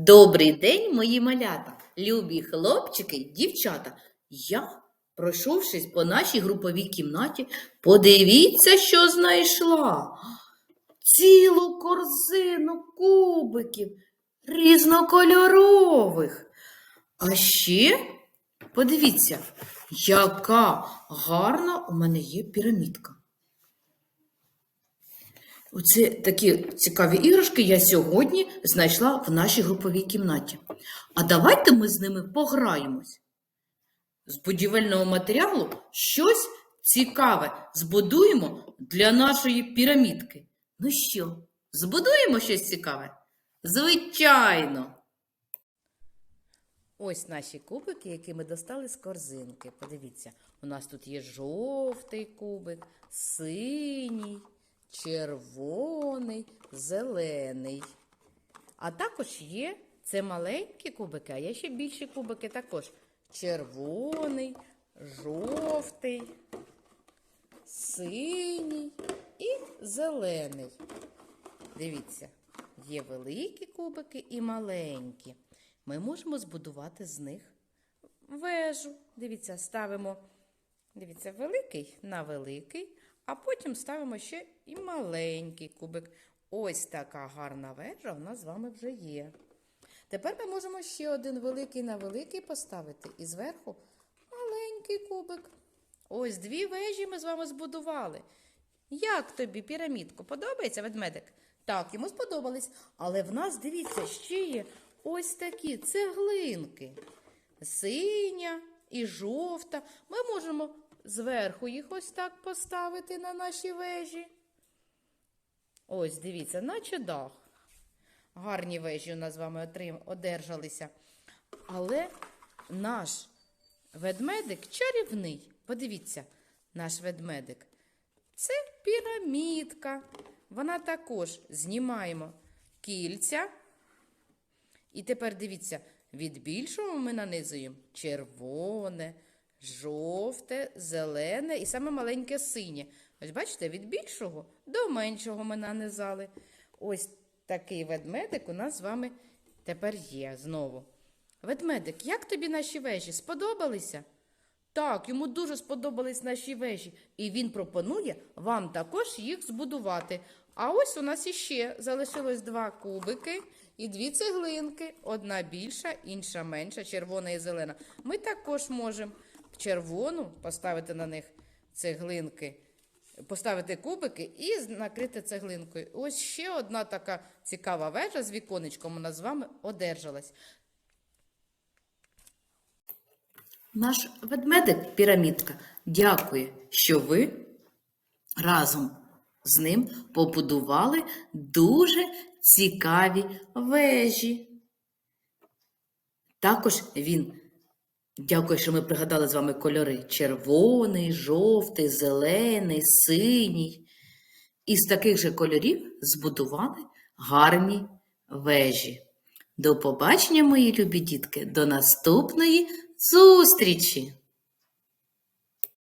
Добрий день, мої малята, любі хлопчики, дівчата. Я, пройшовшись по нашій груповій кімнаті, подивіться, що знайшла. Цілу корзину кубиків різнокольорових. А ще подивіться, яка гарна у мене є пірамідка. Оце такі цікаві іграшки я сьогодні знайшла в нашій груповій кімнаті. А давайте ми з ними пограємось. З будівельного матеріалу щось цікаве збудуємо для нашої пірамідки. Ну що, збудуємо щось цікаве? Звичайно. Ось наші кубики, які ми достали з корзинки. Подивіться, у нас тут є жовтий кубик, синій, червоний, зелений. А також є це маленькі кубики, а є ще більші кубики також. Червоний, жовтий, синій і зелений. Дивіться, є великі кубики і маленькі. Ми можемо збудувати з них вежу. Дивіться, ставимо дивіться, великий на великий, а потім ставимо ще і маленький кубик. Ось така гарна вежа у нас з вами вже є. Тепер ми можемо ще один великий на великий поставити і зверху маленький кубик. Ось дві вежі ми з вами збудували. Як тобі пірамідку? Подобається ведмедик? Так, йому сподобались. Але в нас, дивіться, ще є ось такі цеглинки. Синя і жовта. Ми можемо зверху їх ось так поставити на наші вежі. Ось, дивіться, наче дах. Гарні вежі у нас з вами отрим, одержалися. Але наш ведмедик чарівний. Подивіться, наш ведмедик. Це пірамідка. Вона також знімаємо кільця. І тепер дивіться, від більшого ми нанизуємо червоне, жовте, зелене і саме маленьке синє. Ось бачите, від більшого до меншого ми нанизали. Ось такий ведмедик у нас з вами тепер є знову. Ведмедик, як тобі наші вежі? Сподобалися? Так, йому дуже сподобались наші вежі, і він пропонує вам також їх збудувати. А ось у нас іще залишилось два кубики і дві цеглинки. Одна більша, інша менша, червона і зелена. Ми також можемо червону поставити на них цеглинки, поставити кубики і накрити цеглинкою. Ось ще одна така цікава вежа з віконечком нас з вами одержалась. Наш ведмедик пірамідка дякує, що ви разом з ним побудували дуже цікаві вежі. Також він дякує, що ми пригадали з вами кольори: червоний, жовтий, зелений, синій. Із таких же кольорів збудували гарні вежі. До побачення, мої любі дітки, до наступної зустрічі!